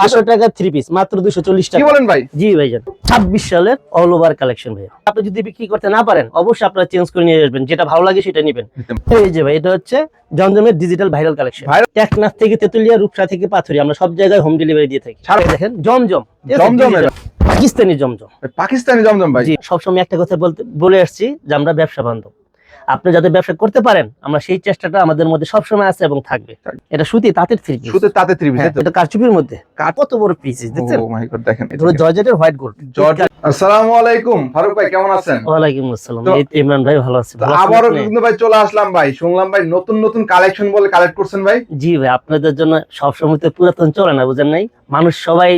পাঁচশো টাকা three piece মাত্র দুশো চল্লিশ কি টাকা। বলেন ভাই? জি ভাইজান ছাব্বিশ সালের অল ওভার কালেকশন ভাইয়া। আপনি যদি বিক্রি করতে না পারেন অবশ্যই আপনারা চেঞ্জ করে নিয়ে আসবেন যেটা ভালো লাগে সেটা নেবেন। এই যে ভাই এটা হচ্ছে জমজমের ডিজিটাল ভাইরাল কালেকশন? টেকনাফ থেকে তেতুলিয়া রূপসা থেকে পাথুরি আমরা সব জায়গায় হোম ডেলিভারি দিয়ে থাকি। দেখেন জমজম। জমজম পাকিস্তানি জমজম। পাকিস্তানি জমজম ভাই। সবসময় একটা কথা বলতে বলে আসছি যে আমরা ব্যবসা বান্ধব। আপনি যাতে ব্যবসা করতে পারেন আমরা সেই চেষ্টাটা আমাদের মধ্যে সবসময় আছে এবং থাকবে। এটা সুতি তাঁতের থ্রি পিস শুধু তাতে ত্রিভুজ হ্যাঁ, এটা কারচুপির মধ্যে। কত বড় পিসিস দেখছেন? ও মাই গড দেখেন এটা জর্জেটের হোয়াইট গোল্ড জর্জ আসসালামু আলাইকুম ফারুক ভাই কেমন আছেন? আসসালাম। ইমরান ভাই ভালো আছে? কিন্তু ভাই চলে আসলাম ভাই। শুনলাম ভাই নতুন নতুন কালেকশন বলে কালেক্ট করছেন ভাই। জি ভাই আপনাদের জন্য সবসময় তো পুরাতন চলে না বুঝেন নাই? মানুষ সবাই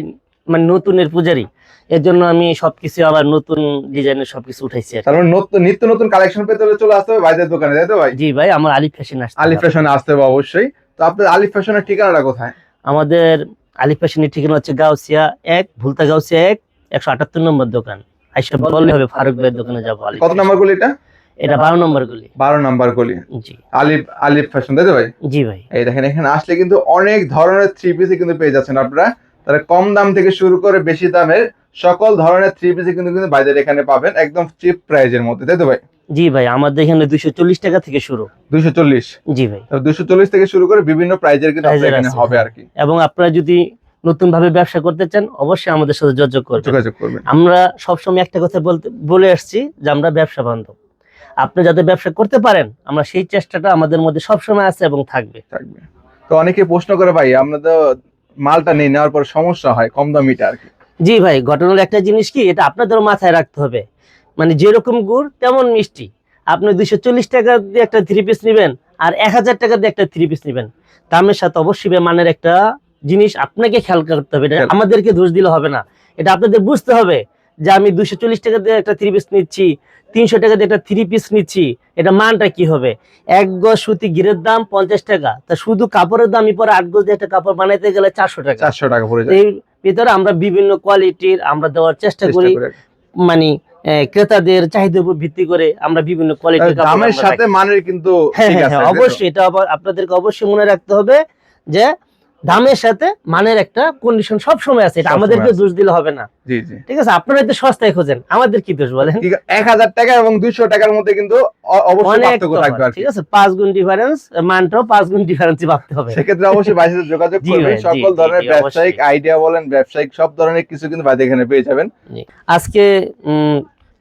মানে নতুনের পূজারি। এর জন্য আমি সবকিছু আবার নতুন ডিজাইনের সবকিছু উঠাইছি আর কি। তার নতুন নিত্য নতুন কালেকশন পেতে হলে চলে আসতে হবে ভাইদের দোকানে তাই তো ভাই? জি ভাই আমার আলিফ ফ্যাশন আসছে আলিফ ফ্যাশনে আসতে হবে অবশ্যই। তো আপনার আলিফ ফ্যাশনের ঠিকানাটা কোথায়? আমাদের আলিফ ফ্যাশনের ঠিকানা হচ্ছে গাউসিয়া এক ভুলতা গাউসিয়া এক একশো আটাত্তর নম্বর দোকান। আইসা বললে হবে ফারুক ভাইয়ের দোকানে যাব কত। নাম্বার গলি এটা? এটা বারো নম্বর গুলি। বারো নাম্বার গলি। জি। আলিফ আলিফ ফ্যাশন তাই তো ভাই? জি ভাই। এই দেখেন এখানে আসলে কিন্তু অনেক ধরনের থ্রি পিসে কিন্তু পেয়ে যাচ্ছেন আপনারা। তাহলে কম দাম থেকে শুরু করে বেশি দামের সকল ধরনের থ্রি পিসে কিন্তু কিন্তু বাইদের এখানে পাবেন একদম চিপ প্রাইজের মধ্যে তাই তো ভাই? জি ভাই আমাদের এখানে দুইশো চল্লিশ টাকা থেকে শুরু। দুইশো চল্লিশ? জি ভাই। দুইশো চল্লিশ থেকে শুরু করে বিভিন্ন প্রাইজের কিন্তু এখানে হবে হ্যাঁ। আর কি। এবং আপনারা যদি নতুন ভাবে ব্যবসা করতে চান অবশ্যই আমাদের সাথে যোগাযোগ করবেন। যোগাযোগ করবেন। আমরা সবসময় একটা কথা বলতে বলে আসছি যে আমরা ব্যবসা বান্ধব। আপনি যাতে ব্যবসা করতে পারেন আমরা সেই চেষ্টাটা আমাদের মধ্যে সবসময় আছে এবং থাকবে। থাকবে। তো অনেকে প্রশ্ন করে ভাই আমরা তো মালটা নিয়ে নেওয়ার পর সমস্যা হয় কম দামিটা আর কি। জি ভাই ঘটনা একটা জিনিস কি এটা আপনাদেরও মাথায় রাখতে হবে। মানে যেরকম গুড় তেমন মিষ্টি। আপনি দুইশো চল্লিশ টাকা দিয়ে একটা থ্রি পিস নেবেন আর এক হাজার টাকা দিয়ে একটা থ্রি পিস নেবেন। দামের সাথে অবশ্যই মানের একটা জিনিস আপনাকে খেয়াল করতে হবে। এটা আমাদেরকে দোষ দিলে হবে না। এটা আপনাদের বুঝতে হবে। যে আমি দুশো চল্লিশ টাকা দিয়ে একটা থ্রি পিস নিচ্ছি তিনশো টাকা দিয়ে একটা থ্রি পিস নিচ্ছি এটা মানটা কি হবে? এক গজ সুতি গিরের দাম পঞ্চাশ টাকা। তা শুধু কাপড়ের দামই পরে আট গজ দিয়ে একটা কাপড় বানাইতে গেলে চারশো টাকা। চারশো টাকা পড়ে যায়। ভিতরে আমরা বিভিন্ন কোয়ালিটির আমরা দেওয়ার চেষ্টা করি। মানে ক্রেতাদের চাহিদার উপর ভিত্তি করে আমরা বিভিন্ন কোয়ালিটির দামের সাথে মানের কিন্তু হ্যাঁ ঠিক হ্যাঁ আছে হ্যাঁ? অবশ্যই এটা আবার আপনাদেরকে অবশ্যই মনে রাখতে হবে যে দামের সাথে মানের একটা কন্ডিশন সব সময় আছে এটা আমাদেরকে দোষ দিলে হবে না। জি জি। ঠিক আছে আপনারা তো সস্তায় খোঁজেন আমাদের কি দোষ বলেন? ঠিক এক হাজার টাকা এবং দুইশো টাকার মধ্যে কিন্তু অবশ্যই পার্থক্য থাকবে ঠিক আছে পাঁচ গুণ ডিফারেন্স মানটাও পাঁচ গুণ ডিফারেন্সই ভাবতে হবে। সেক্ষেত্রে অবশ্যই সাথে যোগাযোগ করবেন সকল ধরনের ব্যবসায়িক আইডিয়া বলেন ব্যবসায়িক সব ধরনের কিছু কিন্তু বাইরে এখানে পেয়ে যাবেন। আজকে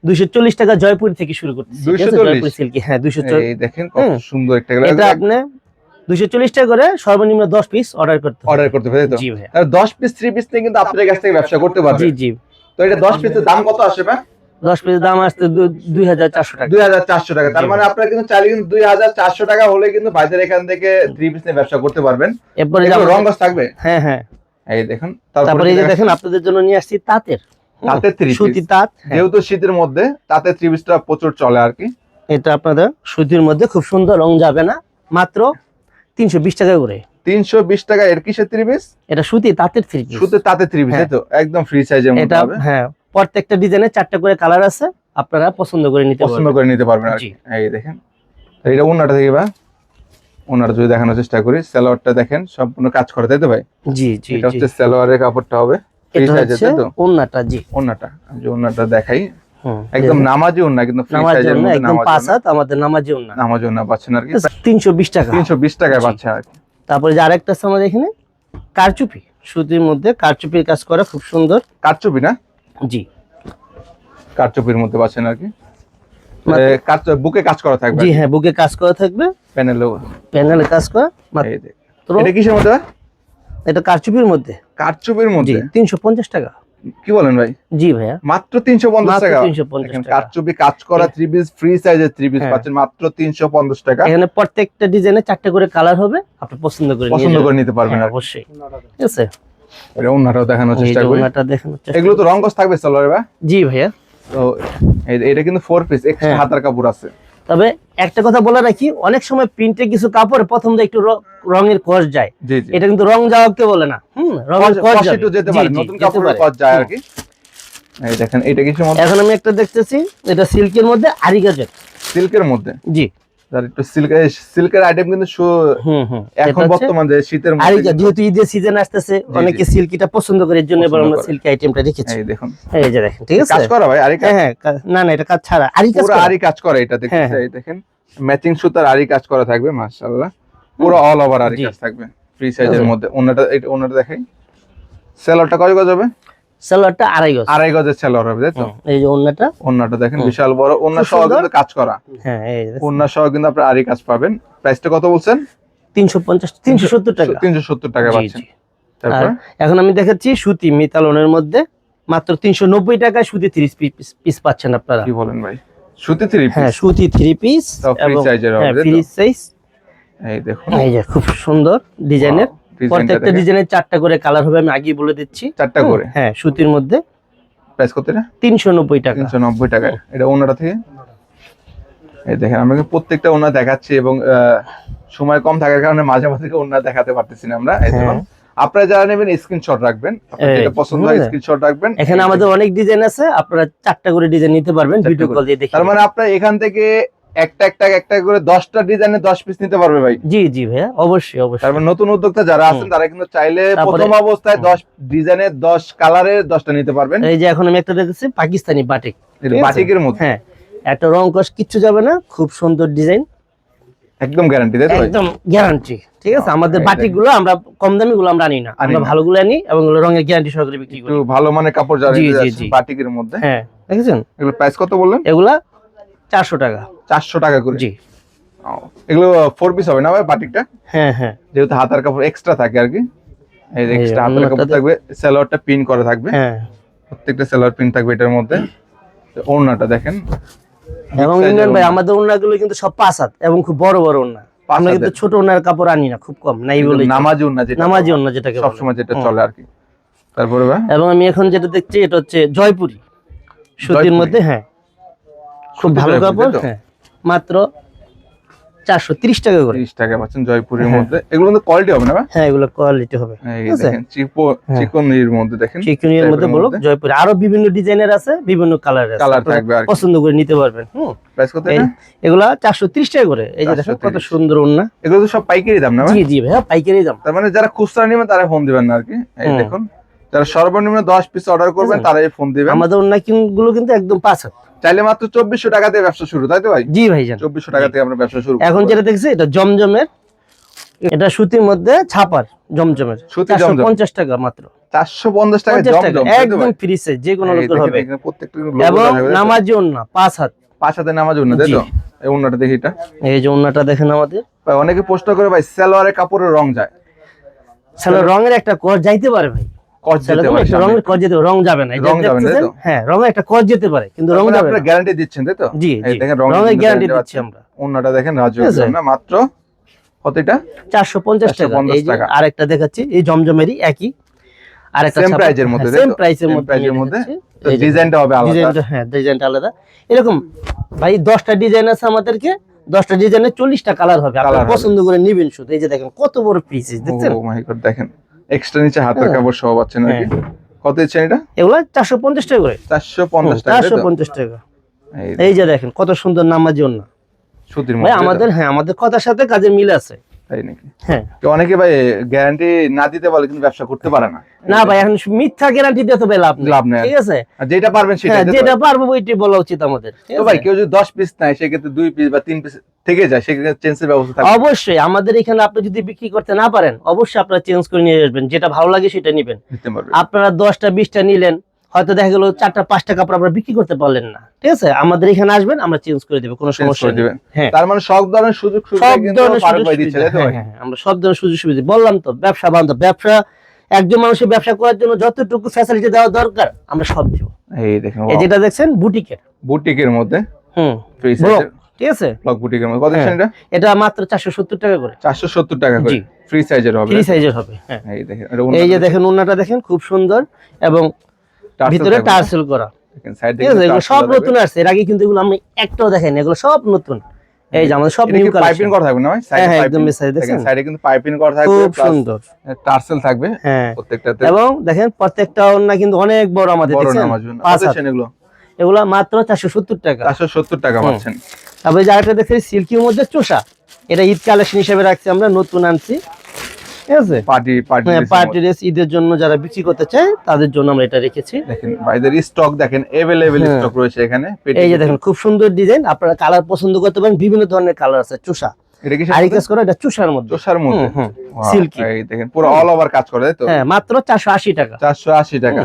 দুইশো চল্লিশ টাকা জয়পুর থেকে শুরু করতেছি? 240 জয়পুর সিল্কি হ্যাঁ দুইশো এই দেখেন কত সুন্দর একটা এটা আপনি দুইশো চল্লিশ টাকা করে সর্বনিম্ন দশ পিস অর্ডার করতে অর্ডার করতে পারে তো? জি আর দশ পিস থ্রি পিস নিয়ে কিন্তু আপনাদের কাছ থেকে ব্যবসা করতে পারবে। জি জি। তো এটা দশ পিসের দাম কত আসে ভাই দশ পিস দাম আসতে দুই হাজার চারশো টাকা। দুই হাজার চারশো টাকা। তার মানে আপনারা কিন্তু চাইলে কিন্তু দুই হাজার চারশো টাকা হলে কিন্তু বাইরের এখান থেকে থ্রি পিস নিয়ে ব্যবসা করতে পারবেন। এরপরে যে রং গাছ থাকবে? হ্যাঁ হ্যাঁ। এই দেখুন তারপরে এই যে দেখেন আপনাদের জন্য নিয়ে আসছি তাঁতের। তাঁতের থ্রি সুতি তাঁত হ্যাঁ। যেহেতু শীতের মধ্যে তাঁতের থ্রি পিসটা প্রচুর চলে আর কি। এটা আপনাদের সুতির মধ্যে খুব সুন্দর রং যাবে না। মাত্র তিনশো বিশ টাকা করে। তিনশো বিশ টাকা এর কিসের থ্রি পিস এটা সুতি তাঁতের থ্রি শুধু তাতে থ্রি পিস হ্যাঁ। তো? একদম ফ্রি সাইজের এটা হ্যাঁ। প্রত্যেকটা ডিজাইনে চারটা করে কালার আছে আপনারা পছন্দ করে নিতে পছন্দ করে নিতে পারবেন আর এই দেখেন। এটা ওনাটা দেখি বা? ওনাটা যদি দেখানোর চেষ্টা করি সালোয়ারটা দেখেন সম্পূর্ণ কাজ করে তাই তো ভাই? জি জি এটা হচ্ছে সালোয়ারের কাপড়টা হবে ফ্রি সাইজের তাই তো? ওন্নাটা জি। আমি যে ওনাটা দেখাই একদম দেখুন। নামাজি ওনা কিন্তু ফ্রি সাইজের মধ্যে একদম পাঁচ হাত আমাদের নামাজি ওন্না নামাজ ওনা পাচ্ছেন আর কি? তিনশো বিশ টাকা। তিনশো বিশ টাকায় জি। পাচ্ছে আর তারপরে যে আরেকটা আমাদের এখানে কারচুপি। সুতির মধ্যে কারচুপির কাজ করা খুব সুন্দর। কারচুপি না? জি। কারচুপির মধ্যে পাচ্ছেন আর কি? বুকে কাজ করা থাকবে জি হ্যাঁ বুকে কাজ করা থাকবে। প্যানেলও। প্যানেলে কাজ করা এটা কিসের মধ্যে এটা কারচুপির মধ্যে। কারচুপির মধ্যে? তিনশো পঞ্চাশ টাকা। কি বলেন ভাই? জি ভাইয়া। মাত্র তিনশো পঞ্চাশ টাকা। তিনশো পঞ্চাশ কারচুপি কাজ করা থ্রি পিস ফ্রি সাইজের থ্রি পিস হ্যাঁ। পাচ্ছেন মাত্র তিনশো পঞ্চাশ টাকা। এখানে প্রত্যেকটা ডিজাইনে চারটা করে কালার হবে আপনি পছন্দ করে পছন্দ করে নিতে পারবেন হ্যাঁ। অবশ্যই। ঠিক আছে। এটা অন্যটাও দেখানোর চেষ্টা যে করি। ওনাটা দেখানোর চেষ্টা এগুলো তো রঙ্গস থাকবে সালোয়ারে ভাই? জি ভাইয়া। তো এটা কিন্তু ফোর পিস এক্সট্রা হ্যাঁ। হাতার কাপড় আছে। তবে একটা কথা বলে রাখি অনেক সময় প্রিন্টে কিছু কাপড় প্রথম একটু রঙের কষ যায়। এটা কিন্তু রং যাওয়াকে বলে না। হুম রঙের কষ যেতে পারে নতুন কাপড়ের কষ যায় আর কি। এই দেখেন এটা কিছু এখন আমি একটা দেখতেছি এটা সিল্কের মধ্যে আরি গাজের সিল্কের মধ্যে? জি। যারা একটু সিল্কের সিল্কের আইটেম কিন্তু সু- হুম হুম। এখন বর্তমান যে শীতের মধ্যে যেহেতু ঈদের সিজন আসতেছে অনেকে সিল্কিটা পছন্দ করে এর জন্য এবার আমরা সিল্কি আইটেমটা রেখেছি। এই দেখুন। এই যে দেখেন ঠিক আছে? কাজ করা ভাই আরি কাজ? হ্যাঁ হ্যাঁ না না এটা কাজ ছাড়া আরি কাজ পুরো। আরি কাজ করে এটা হ্যাঁ, হ্যাঁ। এই দেখেন। ম্যাচিং সুতার আরি কাজ করা থাকবে মাশাআল্লাহ। পুরো অল ওভার আরি। কাজ থাকবে ফ্রি সাইজের। মধ্যে। ওনাটা এটা ওনাটা দেখাই। সেলরটা কয় গজ হবে? সালোয়ারটা আড়াই গজ। আড়াই গজের সেলর হবে তাই তো? এই যে অন্যটা ওনাটা দেখেন বিশাল বড়। ওনা খুব সহ কিন্তু কাজ করা। হ্যাঁ এই যে সহ কিন্তু আপনি কাজ পাবেন। প্রাইসটা কত বলছেন? তিনশো পঞ্চাশ তিনশো সত্তর টাকা। তিনশো সত্তর টাকা পাচ্ছেন। তারপর? এখন আমি দেখাচ্ছি সুতি মিতালনের মধ্যে মাত্র তিনশো নব্বই টাকায় সুতি তিরিশ পিস পাচ্ছেন আপনারা। কি বলেন ভাই? সুতি থ্রি হ্যাঁ সুতি থ্রি পিস এবং হবে, হ্যাঁ? ফ্রি সাইজ এই দেখুন। এই যে খুব সুন্দর ডিজাইনের। প্রত্যেকটা ডিজাইনের চারটা করে কালার হবে আমি আগেই বলে দিচ্ছি। চারটা করে? হ্যাঁ সুতির মধ্যে। প্রাইস কত এটা? তিনশো নব্বই টাকা। তিনশো নব্বই টাকা। এটা ওনাটা থেকে? এই দেখেন আমরা প্রত্যেকটা ওনা দেখাচ্ছি এবং সময় কম থাকার কারণে মাঝে মাঝে ওনা দেখাতে পারতেছি না আমরা। এই দেখুন আপনারা যারা নেবেন স্ক্রিনশট রাখবেন। হ্যাঁ। যেটা পছন্দ হয়? স্ক্রিনশট রাখবেন। এখানে আমাদের অনেক ডিজাইন আছে আপনারা চারটা করে ডিজাইন নিতে পারবেন ভিডিও কল দিয়ে দেখে তার মানে আপনার এখান থেকে একটা একটা একটা করে দশটা ডিজাইনে দশ পিস নিতে পারবে ভাই। জি জি ভাইয়া অবশ্যই অবশ্যই। তার মানে নতুন উদ্যোক্তা যারা আছেন তারা কিন্তু চাইলে প্রথম অবস্থায় দশ ডিজাইনের দশ কালারের দশটা নিতে পারবেন। এই যে এখন আমি একটা দেখেছি পাকিস্তানি বাটিক? বাটিকের মধ্যে হ্যাঁ একটা রং কস কিচ্ছু যাবে না খুব সুন্দর ডিজাইন একদম গ্যারান্টি তাই তো একদম গ্যারান্টি ঠিক আছে? আমাদের এই বাটিকগুলো আমরা কম দামি গুলো আমরা আনি না। আমরা না। ভালো গুলো আনি এবং রঙের গ্যারান্টি সহকারে বিক্রি একটু করি ভালো মানে কাপড় যারা। বাটিকের মধ্যে। হ্যাঁ দেখেছেন? এগুলো প্রাইস কত বললেন? এগুলা চারশো টাকা। চারশো টাকা করে। জি। এগুলো ফোর পিস হবে না ভাই বাটিকটা? হ্যাঁ হ্যাঁ। যেহেতু হাতার কাপড় এক্সট্রা থাকে আর কি। এই এক্সট্রা হাতার কাপড় থাকবে সালোয়ারটা পিন করা থাকবে। হ্যাঁ। প্রত্যেকটা সালোয়ার পিন থাকবে এটার মধ্যে। ওড়নাটা দেখেন। এবং ইমরান ভাই আমাদের ওড়নাগুলো কিন্তু সব পাঁচ হাত এবং খুব বড় বড় ওড়না। আমরা কিন্তু ছোট ওড়নার কাপড় আনি না খুব কম নাই বলে নামাজি ওড়না যেটা নামাজি ওড়না যেটাকে। সবসময় যেটা চলে আর কি। তারপরে ভাই? এবং আমি এখন যেটা দেখছি এটা হচ্ছে জয়পুরি। সুতির মধ্যে হ্যাঁ। খুব ভালো কাপড় হ্যাঁ। মাত্র চারশো তিরিশ টাকা করে। তিরিশ টাকা পাচ্ছেন জয়পুরের হ্যাঁ। মধ্যে। এগুলো কিন্তু কোয়ালিটি হবে না হ্যাঁ এগুলো কোয়ালিটি হবে। চিপো হ্যাঁ। মধ্যে দেখেন চিকনের মধ্যে বলো মধ্যে। আরও বিভিন্ন ডিজাইনের আছে বিভিন্ন কালারের আছে। কালার থাকবে আর পছন্দ করে নিতে পারবেন হুম? প্রাইস কত এগুলা চারশো ত্রিশ টাকা করে। এই যে দেখেন কত সুন্দর ওন্না এগুলো তো সব পাইকারি দাম না ভাই? জি জি ভাইয়া পাইকারি দাম। তার মানে যারা খুচরা নেবেন তারা ফোন দিবেন না আর কি। এই দেখুন যারা সর্বনিম্ন দশ পিস অর্ডার করবেন তারা এই ফোন দিবেন। আমাদের ওন্না গুলো কিন্তু একদম পাঁচ হাত। চাইলে মাত্র চব্বিশশো টাকা দিয়ে ব্যবসা শুরু তাই তো ভাই? জি ভাই চব্বিশশো টাকা থেকে আমরা ব্যবসা শুরু এখন যেটা দেখছি এটা জমজমের। এটা সুতির মধ্যে ছাপার জমজমের। সুতি জমজম। পঞ্চাশ টাকা মাত্র। চারশো পঞ্চাশ টাকা জমজম একদম ফ্রি সাইজ যে কোনো লোকের হবে। প্রত্যেকটা এবং? নামাজি পাঁচ হাত। পাঁচ হাতে নামাজ উন্না তাই তো? এই দেখি এটা। এই যে ওন্নাটা দেখেন আমাদের। ভাই, অনেকে প্রশ্ন করে ভাই সালোয়ারের কাপড়ের রং যায়। সালোয়ার রঙের একটা কর যাইতে পারে ভাই। কট যেতে সালোয়ার পারে রঙের কর যেতে রং যাবে না এই যে রং যাবে না, তাই দেখতেছেন? তো? হ্যাঁ রঙের একটা কর যেতে পারে কিন্তু রং মানে যাবে আপনারা গ্যারান্টি দিচ্ছেন তাই তো? জি দেখেন রঙের গ্যারান্টি দিচ্ছি আমরা। উন্নাটা দেখেন রাজু না মাত্র কত এটা চারশো পঞ্চাশ টাকা। এই যে আরেকটা দেখাচ্ছি এই জমজমেরই একই। আরেকটা Same price মধ্যে, সেম তো? মধ্যে price মধ্যে? তো ডিজাইনটা হবে আলাদা। ডিজাইনটা হ্যাঁ ডিজাইনটা আলাদা। এরকম ভাই দশটা ডিজাইন আছে আমাদেরকে দশটা ডিজাইনের চল্লিশটা কালার হবে। আপনারা পছন্দ করে নিবেন শুধু। এই যে দেখেন কত বড় দেখছেন? ও মাই গড দেখেন। এক্সট্রা নিচে হাতের হ্যাঁ। কাপড় সহ পাচ্ছেন নাকি? কত দিচ্ছেন এটা? এগুলো চারশো পঞ্চাশ টাকা করে। চারশো পঞ্চাশ টাকা চারশো পঞ্চাশ টাকা। এই যে দেখেন কত সুন্দর নামাজ জন্য সুতির? আমাদের হ্যাঁ আমাদের কথার সাথে কাজের মিল আছে। তাই নাকি? হ্যাঁ। অনেকে ভাই গ্যারান্টি না দিতে পারলে কিন্তু ব্যবসা করতে পারে না। না ভাই এখন মিথ্যা গ্যারান্টি দিয়ে তো ভাই লাভ লাভ নেই। ঠিক আছে? যেটা পারবেন সেটা হ্যাঁ যেটা পারব ওইটাই বলা উচিত আমাদের। তো ভাই কেউ যদি দশ পিস নেয় সেক্ষেত্রে দুই পিস বা তিন পিস থেকে যায় সেক্ষেত্রে চেঞ্জের ব্যবস্থা থাকবে। অবশ্যই আমাদের এখানে আপনি যদি বিক্রি করতে না পারেন অবশ্যই আপনারা চেঞ্জ করে নিয়ে আসবেন। যেটা ভালো লাগে সেটা নিবেন। আপনারা দশটা বিশটা নিলেন হয়তো দেখা গেল চারটা পাঁচটা কাপড় আপনারা বিক্রি করতে পারলেন না। ঠিক আছে? আমাদের এখানে আসবেন আমরা চেঞ্জ করে দেবো কোনো সমস্যা দিবেন। হ্যাঁ। তার মানে সব ধরনের সুযোগ হ্যাঁ? হ্যাঁ আমরা সব ধরনের সুযোগ সুবিধা। বললাম তো ব্যবসা বান্ধব ব্যবসা একজন মানুষের ব্যবসা করার জন্য যতটুকু ফ্যাসিলিটি দেওয়া দরকার আমরা সব দিব। এই দেখেন এই যেটা দেখছেন বুটিকের বুটিকের মধ্যে? হুম। ঠিক আছে? ব্লক বুটিকের মধ্যে। কত। এটা? এটা মাত্র চারশো সত্তর টাকা করে। চারশো সত্তর টাকা করে। ফ্রি সাইজের হবে ফ্রি সাইজের হবে হ্যাঁ। এই দেখেন এই যে দেখেন। উন্নাটা দেখেন খুব সুন্দর। এবং ভিতরে। টার্সেল করা। সাইড সব নতুন আসছে। এর আগে কিন্তু এগুলো আমি একটাও এগুলো সব নতুন। এই যে আমাদের সব নিউ পাইপিং করা থাকবে না ভাই? হ্যাঁ হ্যাঁ একদম সাইজ দেখেন সাইডে কিন্তু পাইপিং করা থাকবে খুব সুন্দর। টার্সেল থাকবে হ্যাঁ। প্রত্যেকটাতে। এবং দেখেন প্রত্যেকটা ওন্না কিন্তু অনেক বড় আমাদের দেখছেন? পাঁচ হাত। এগুলো? এগুলা মাত্র চারশো সত্তর টাকা। চারশো সত্তর টাকা হুম। পাচ্ছেন। তারপরে সিল্কির মধ্যে চোষা। এটা ঈদ কালেকশন হিসেবে রাখছি আমরা নতুন আনছি। ঠিক আছে? পার্টি পার্টি পার্টি ড্রেস ঈদের জন্য যারা বিক্রি করতে চায় তাদের জন্য আমরা এটা রেখেছি। দেখেন স্টক দেখেন এভেলেবেল হ্যাঁ। স্টক রয়েছে এখানে এই যে দেখেন খুব সুন্দর ডিজাইন আপনারা কালার পছন্দ করতে পারেন বিভিন্ন ধরনের কালার আছে চুষা। এটা কি করা এটা চুষার মধ্যে। এই দেখেন পুরো অল ওভার কাজ করে তাই তো? হ্যাঁ মাত্র চারশো আশি টাকা। চারশো আশি টাকা।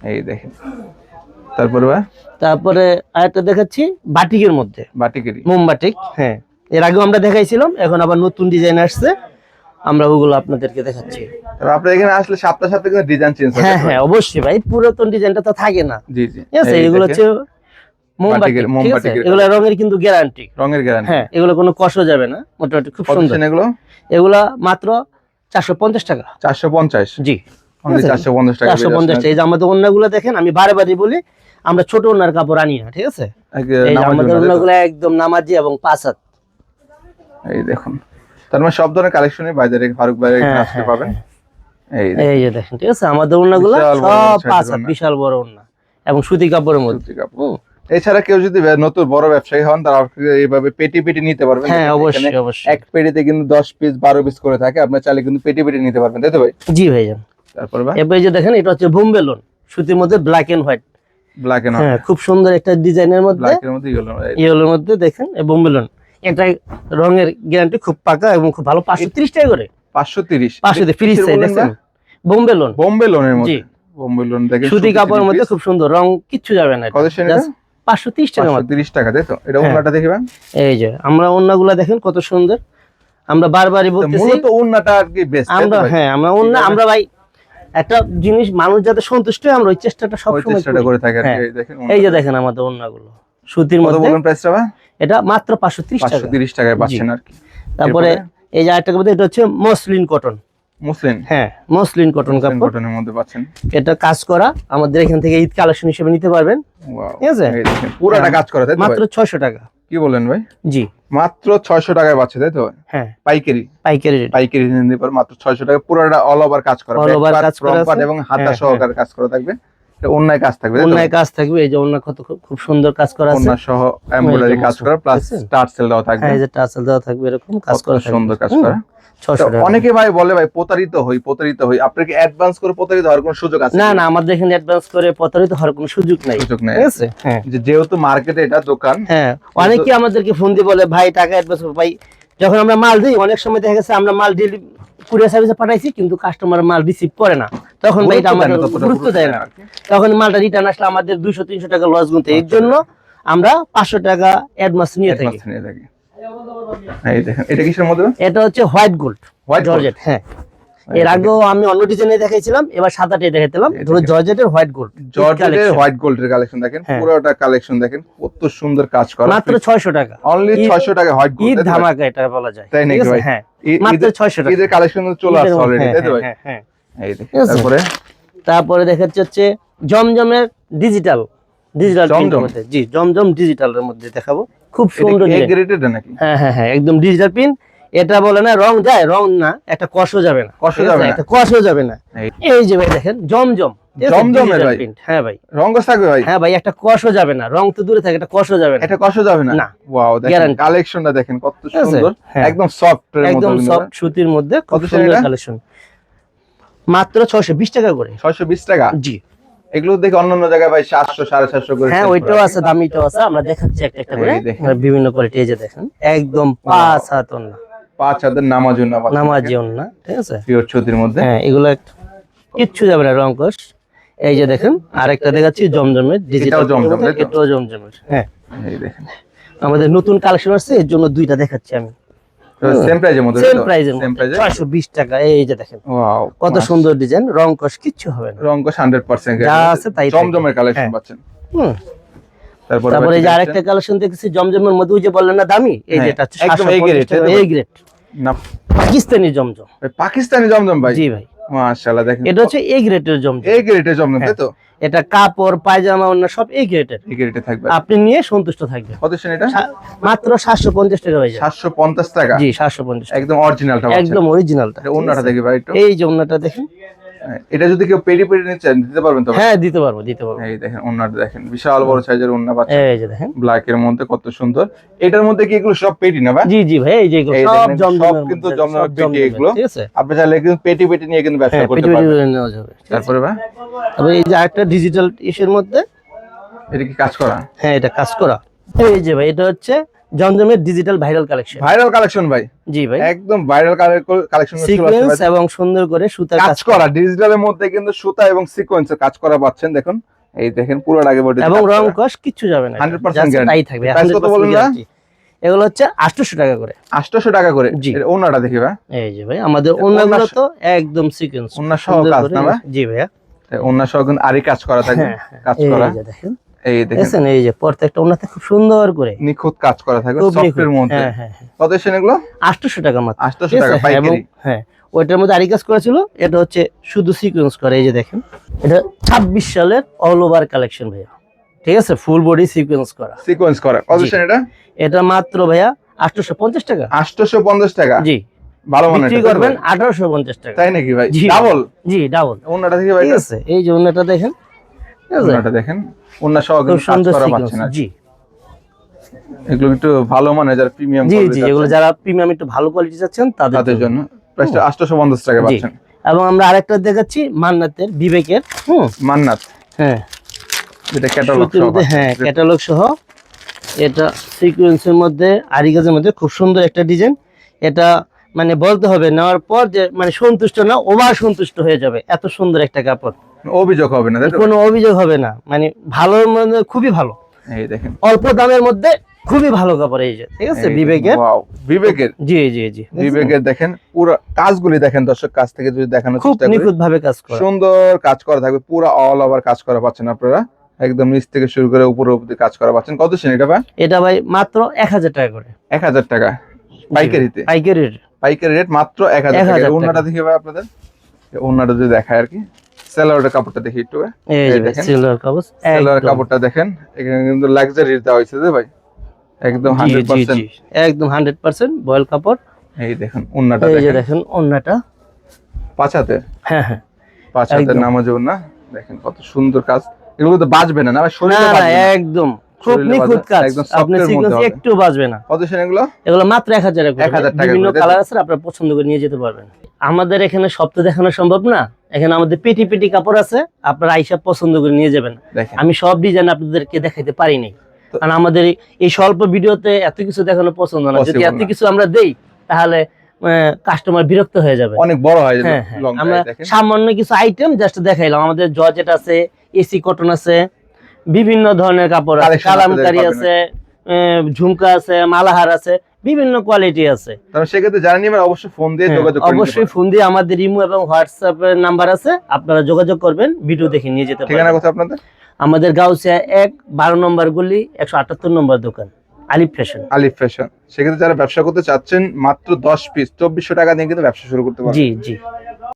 এই দেখেন। তারপরে তারপরে আরেকটা দেখাচ্ছি বাটিকের মধ্যে। বাটিকেরি মোমবাটিক হ্যাঁ। এর আগেও আমরা দেখাইছিলাম এখন আবার নতুন ডিজাইন আসছে। আমরা ওগুলো আপনাদেরকে দেখাচ্ছি। আপনার এখানে আসলে সপ্তাহ সপ্তাহে কিন্তু ডিজাইন চেঞ্জ হ্যাঁ হ্যাঁ অবশ্যই ভাই পুরাতন ডিজাইনটা তো থাকে না। জি জি। আছে এগুলো হচ্ছে এগুলো রঙের কিন্তু গ্যারান্টি রঙের গ্যারান্টি হ্যাঁ এগুলো কোনো কষ্ট যাবে না মোটামুটি খুব সুন্দর। এগুলো? এগুলা মাত্র চারশো পঞ্চাশ টাকা। চারশো পঞ্চাশ? জি চারশো পঞ্চাশ টাকা চারশো পঞ্চাশ টাকা। এই যে আমাদের অন্যগুলো দেখেন আমি বারে বারে বলি আমরা ছোট ওনার কাপড় আনি না ঠিক আছে? আমাদের অন্যগুলো একদম নামাজি এবং পাঁচ হাত। এই দেখুন। তার মানে সব ধরনের কালেকশনই বাজারে ফারুক ভাইয়ের এখানে হ্যাঁ, আসতে হ্যাঁ, পাবেন এই যে। দেখেন ঠিক আছে? আমাদের ওন্নাগুলো বিশাল সব পাঁচ ওড়না। বিশাল বড় ওন্না এবং সুতি কাপড়ের মধ্যে। কাপড়। এছাড়া কেউ যদি নতুন বড় ব্যবসায়ী হন তারা এইভাবে পেটি পেটি নিতে পারবেন। হ্যাঁ অবশ্যই অবশ্যই। এক পেটিতে কিন্তু দশ পিস বারো পিস করে থাকে। আপনার চাইলে কিন্তু পেটি পেটি নিতে পারবেন তাই তো ভাই? জি ভাইজান। তারপর ভাই? এরপরে যে দেখেন এটা হচ্ছে বোম্বেলন সুতির মধ্যে black and white black and হ্যাঁ খুব সুন্দর একটা ডিজাইনের মধ্যে ব্ল্যাক এর মধ্যে ইয়েলো ইয়েলোর মধ্যে দেখেন এই বোম্বেলন এটা রঙের গ্যারান্টি খুব পাকা এবং খুব ভালো। পাঁচশো ত্রিশ টাকা করে। পাঁচশো তিরিশ। পাঁচশো ফ্রিজ চাই দেখছেন? বোম্বেলন বোম্বে লোনের মধ্যে। বোম্বে লোন দেখেন সুতি কাপড়ের মধ্যে খুব সুন্দর রং কিচ্ছু যাবে না কত টাকা টাকা তাই তো? এটা হ্যাঁ। দেখবেন? এই যে আমরা দেখেন কত সুন্দর। আমরা বারবারই বলতেছি মূলত ওনাটা আর কি বেস্ট আমরা হ্যাঁ আমরা আমরা ভাই একটা জিনিস মানুষ যাতে সন্তুষ্ট হয় আমরা ওই চেষ্টাটা সবসময় চেষ্টাটা করে। থাকে হ্যাঁ। এই দেখেন এই যে দেখেন আমাদের অন্যগুলো সুতির মধ্যে। বলুন প্রাইসটা এটা মাত্র পাঁচশো ত্রিশ টাকা। তিরিশ টাকায় পাচ্ছেন আর কি। তারপরে এই যে আরেকটা মধ্যে এটা হচ্ছে মসলিন কটন। হ্যাঁ মসলিন কটন কাপড়। কটনের মধ্যে পাচ্ছেন। এটা কাজ করা আমাদের এখান থেকে ঈদ কালেকশন হিসেবে নিতে পারবেন। ঠিক আছে? পুরাটা কাজ করে তাই মাত্র টাকা। কি বলেন ভাই? জি। মাত্র ছয়শো টাকায় পাচ্ছে তাই তো? হ্যাঁ। পাইকারি? পাইকারি রেট পাইকারি নিতে পারে মাত্র টাকা পুরোটা অল ওভার কাজ করা। কাজ করা। এবং হাতা হ্যাঁ, সহকারে কাজ করা থাকবে। অন্যায় কাজ থাকবে অন্যায় কাজ থাকবে এই যে অন্য কত খুব- সুন্দর কাজ করা আছে। অন্যায় সহ এমব্রয়ডারি কাজ করা প্লাস দেখছেন? স্টার সেল দেওয়া থাকবে। হ্যাঁ এই যে দেওয়া থাকবে এরকম কাজ করা। সুন্দর কাজ করা। অনেকে ভাই বলে ভাই প্রতারিত হই প্রতারিত হই। আপনার কি অ্যাডভান্স করে প্রতারিত হওয়ার কোনো সুযোগ আছে না না আমাদের এখানে অ্যাডভান্স করে প্রতারিত হওয়ার কোনো সুযোগ নাই। সুযোগ নেই। ঠিক আছে? হ্যাঁ। যেহেতু মার্কেটে এটা দোকান হ্যাঁ অনেকে আমাদেরকে ফোন দিয়ে বলে ভাই টাকা অ্যাডভান্স ভাই যখন আমরা মাল দিই অনেক সময় দেখা গেছে আমরা মাল ডেলি কুরিয়ার সার্ভিসে পাঠাইছি কিন্তু কাস্টমার মাল রিসিভ করে না। তখন ভাই এটা আমাদের না, গুরুত্ব দেয় না। তখন মালটা রিটার্ন আসলে আমাদের দুইশো তিনশো টাকা লস গুনতে এর জন্য আমরা পাঁচশো টাকা অ্যাডভান্স নিয়ে থাকি। Advance নিয়ে থাকি। এই দেখেন এটা কিসের মধ্যে? এটা হচ্ছে হোয়াইট গোল্ড হোয়াইট জর্জেট হ্যাঁ। এর আগেও আমি অন্য ডিজাইনে দেখাইছিলাম এবার সাদাটাই দেখাইছিলাম এটা হলো জর্জেটের হোয়াইট গোল্ড জর্জেটের হোয়াইট গোল্ডের কালেকশন দেখেন হ্যাঁ। পুরোটা কালেকশন দেখেন কত সুন্দর কাজ করা। মাত্র ছয়শো টাকা। অনলি 600 টাকা হোয়াইট গোল্ড ধামাকা এটা বলা যায়। তাই নাকি ভাই? হ্যাঁ মাত্র ছয়শো টাকা। ঈদের কালেকশন চলে আসছে অলরেডি হ্যাঁ, তাই তো ভাই? হ্যাঁ, হ্যাঁ, হ্যাঁ। এই দেখেন তারপরে? তারপরে দেখাচ্ছে হচ্ছে জমজমের ডিজিটাল ডিজিটাল জমজম? মধ্যে। জি জমজম ডিজিটালের মধ্যে দেখাবো। খুব সুন্দর। গ্রেডেড নাকি? হ্যাঁ হ্যাঁ হ্যাঁ একদম ডিজিটাল পিন এটা বলে না রং যায় রং না একটা কষও যাবে না। কষও যাবে না। একটা কষও যাবে না। এই- যে ভাই দেখেন জমজম। জমজমের ভাই? হ্যাঁ ভাই। থাকবে ভাই? হ্যাঁ ভাই একটা কষও যাবে না। রং তো দূরে থাকে কষও যাবে না। এটা কষ্ট যাবে না? না। ওয়াও দেখেন কালেকশনটা দেখেন কত সুন্দর। হ্যাঁ। একদম সফট একদম সফট সুতির মধ্যে কত সেটা? সুন্দর কালেকশন মাত্র ছয়শো বিশ টাকা করে। 620 টাকা? জি। এগুলো দেখে অন্যান্য জায়গায় ভাই 700 750 করে হ্যাঁ ওইটাও আছে দামিটাও আছে। আমরা দেখাচ্ছি একটা একটা করে। বিভিন্ন কোয়ালিটি এই যে দেখেন একদম পাঁচ হাত না পাঁচ হাজার নামাজ জন্য নামাজি না ঠিক আছে? পিওর ছুতির মধ্যে। হ্যাঁ এগুলো কিচ্ছু যাবে না রংকশ এই যে দেখেন আরেকটা দেখাচ্ছি জমজমের ডিজিটাল এটাও জমজম, তাই তো? এটাও জমজমের হ্যাঁ। এই দেখেন। আমাদের নতুন কালেকশন আসছে এর জন্য দুইটা দেখাচ্ছি আমি। সেম প্রাইজের মধ্যে সেম প্রাইজের সেম প্রাইজে ছয়শো বিশ টাকা এই যে দেখেন। ওয়াও কত সুন্দর ডিজাইন রংকশ কিচ্ছু হবে না। রঙ্গস 100% যা আছে? তাই। জমজমের কালেকশন হ্যাঁ। পাচ্ছেন। হুম। তারপরে যে আরেকটা কালেকশন দেখেছি জমজমের মধ্যে ওই যে বললেন না দামি? এই হ্যাঁ, একদম grade, এই গ্রেড না। পাকিস্তানি জমজম। পাকিস্তানি জমজম ভাই। জি ভাই। মাশাআল্লাহ দেখেন। এটা হচ্ছে এ গ্রেডের জমজম। এই গ্রেডের জমজম তাই তো? এটা কাপড় পায়জামা অন্য সব এ গ্রেডের এই গ্রেডে থাকবে। আপনি নিয়ে সন্তুষ্ট থাকবেন। কত সেন এটা? মাত্র সাতশো পঞ্চাশ টাকা ভাই। যায় 750 টাকা? জি সাতশো পঞ্চাশ একদম অরিজিনালটা একদম অরিজিনালটা অন্যটা দেখি ভাই একটু। এই যে অন্যটা দেখেন। এটা যদি কেউ পেরি পেরি নিচ্ছে দিতে পারবেন তো হ্যাঁ দিতে পারব দিতে পারব। এই দেখেন ওনাটা দেখেন বিশাল বড় সাইজের ওন্না পাচ্ছেন এই যে দেখেন। ব্ল্যাক এর মধ্যে কত সুন্দর। এটার মধ্যে কি এগুলো সব পেটি না ভাই? জি জি ভাই এই যে এগুলো সব সব কিন্তু জমজমের পেটি এগুলো। ঠিক আছে? আপনি চাইলে কিন্তু পেটি পেটি নিয়ে কিন্তু ব্যবসা হ্যাঁ করতে পারবেন? তারপরে ভাই? তবে এই যে আরেকটা ডিজিটাল ইসের মধ্যে। এটা কি কাজ করা? হ্যাঁ এটা কাজ করা। এই যে ভাই এটা হচ্ছে জমজমের digital viral collection viral collection ভাই। জি ভাই। একদম ভাইরাল কালেকশন সিকোয়েন্স এবং সুন্দর করে সুতার কাজ করা। ডিজিটালের মধ্যে কিন্তু সুতা এবং সিকোয়েন্সের কাজ করা পাচ্ছেন দেখুন। এই দেখেন পুরো আগে বডি এবং রং কস কিচ্ছু যাবে না। 100% Just guarantee। তাই থাকবে কত 100% না? এগুলো হচ্ছে 800 টাকা করে। 800 টাকা করে? জি। এটা ওনাটা দেখি ভাই। এই যে ভাই আমাদের ওড়না- তো একদম সিকোয়েন্স ওড়না সহ কাজ না ভাই? জি ভাইয়া। ওনার সহ কিন্তু আরই কাজ করা থাকে হ্যাঁ, হ্যাঁ, কাজ এই করা যে দেখেন। এই দেখেন। এই যে প্রত্যেকটা ওনাতে খুব সুন্দর করে। নিখুঁত কাজ করা খুব সফটের মধ্যে। হ্যাঁ হ্যাঁ হ্যাঁ। কত এসেন এগুলো? 800 টাকা মাত্র। 800 টাকা পাইকারি। হ্যাঁ ওইটার মধ্যে আরি কাজ করা ছিল এটা হচ্ছে শুধু সিকোয়েন্স করে এই যে দেখেন। এটা 26 সালের অল ওভার কালেকশন ভাইয়া। ঠিক আছে ফুল বডি সিকোয়েন্স করা। সিকোয়েন্স করা। কত জি। এটা? এটা মাত্র ভাইয়া 850 টাকা। 850 টাকা? জি। ভালো মানে বিক্রি করবেন 1850 টাকা। তাই নাকি ভাই? জি। ডাবল জি ডাবল ওনাটা দেখি ভাই ঠিক আছে এই যে ওনাটা দেখেন? ওনাটা দেখেন। সহ কিন্তু সুন্দর পাচ্ছেন জি। এগুলো একটু ভালো মানে যারা প্রিমিয়াম জি জি এগুলো যারা প্রিমিয়াম একটু ভালো কোয়ালিটি চাচ্ছেন তাদের জন্য। জন্য। প্রাইসটা 850 টাকা পাচ্ছেন। এবং আমরা আরেকটা দেখাচ্ছি মান্নাতের বিবেকের হুম। মান্নাত। হ্যাঁ। যেটা ক্যাটালগ মধ্যে হ্যাঁ ক্যাটালগ সহ। এটা সিকোয়েন্সের মধ্যে আরিগাজের মধ্যে খুব সুন্দর একটা ডিজাইন এটা মানে বলতে হবে নেওয়ার পর যে মানে সন্তুষ্ট না ওভার সন্তুষ্ট হয়ে যাবে এত সুন্দর একটা কাপড়। অভিযোগ হবে না কোনো অভিযোগ হবে না। মানে ভালো মানে খুবই ভালো। এই দেখেন। অল্প দামের মধ্যে খুবই ভালো কাপড় এই যে ঠিক আছে? বিবেকের। বিবেকের। জি জি জি। বিবেকের দেখেন পুরো কাজগুলি দেখেন দর্শক কাছ থেকে যদি দেখানোর খুব চেষ্টা করি। নিখুঁত ভাবে কাজ করা। সুন্দর কাজ করা থাকবে পুরো অল ওভার কাজ করা পাচ্ছেন আপনারা। একদম নিচ থেকে শুরু করে উপর অব্দি কাজ করা পাচ্ছেন। কত সেন এটা ভাই? এটা ভাই মাত্র এক হাজার টাকা করে। এক হাজার টাকা। পাইকারিতে? পাইকারি। পাইকারি রেট মাত্র এক হাজার 1000 টাকা। টাকা। ওনাটা দেখি ভাই আপনাদের। ওনাটা যদি দেখায় আর কি। স্যালোয়ারের কাপড়টা দেখি একটু। এই এই দেখেন। স্যালোয়ারের কাপড়টা দেখেন। এখানে কিন্তু দেওয়া হয়েছে যে ভাই। একদম জি, হান্ড্রেড জি, পার্সেন্ট জি। একদম হান্ড্রেড পার্সেন্ট বয়েল কাপড়। এই দেখেন ওন্নাটা এই যে দেখেন। ওন্নাটা পাছাতে হ্যাঁ হ্যাঁ। নামাজ ওন্না দেখেন কত সুন্দর কাজ। এগুলো তো বাঁচবে না না শরীরে। একদম। খুব নিখুঁত কাজ। আপনি সিকোয়েন্স একটু বাজবে না। কত এগুলো? এগুলো মাত্র 1000 টাকা বিভিন্ন করে, তাই তো? কালার আছে আপনারা পছন্দ করে নিয়ে যেতে পারবেন। আমাদের এখানে সব তো দেখানো সম্ভব না। এখানে আমাদের পেটি পেটি কাপড় আছে আপনারা আইসা পছন্দ করে নিয়ে যাবেন। আমি সব ডিজাইন আপনাদেরকে দেখাইতে পারিনি কারণ আমাদের এই- এই স্বল্প ভিডিওতে এত কিছু দেখানো পছন্দ না। যদি এত কিছু আমরা দেই তাহলে কাস্টমার বিরক্ত হয়ে যাবে। অনেক বড় হয় হ্যাঁ হ্যাঁ। আমরা সামান্য কিছু আইটেম জাস্ট দেখাইলাম। আমাদের জর্জেট আছে এসি কটন আছে বিভিন্ন ধরনের কাপড় আছে কালামকারি আছে ঝুমকা আছে মালাহার আছে বিভিন্ন কোয়ালিটি আছে। সেক্ষেত্রে নিবেন অবশ্যই ফোন দিয়ে হ্যাঁ, যোগাযোগ অবশ্যই ফোন দিয়ে আমাদের ইমো এবং হোয়াটসঅ্যাপ নাম্বার আছে আপনারা যোগাযোগ করবেন ভিডিও দেখে নিয়ে যেতে। ঠিকানা কোথায় আপনাদের? আমাদের গাউসিয়া এক বারো নম্বর গলি একশো আটাত্তর নম্বর দোকান আলিফ ফ্যাশন। আলিফ ফ্যাশন। সেক্ষেত্রে যারা ব্যবসা করতে চাচ্ছেন মাত্র দশ পিস চব্বিশশো টাকা দিয়ে কিন্তু ব্যবসা শুরু করতে পারবেন। জি জি।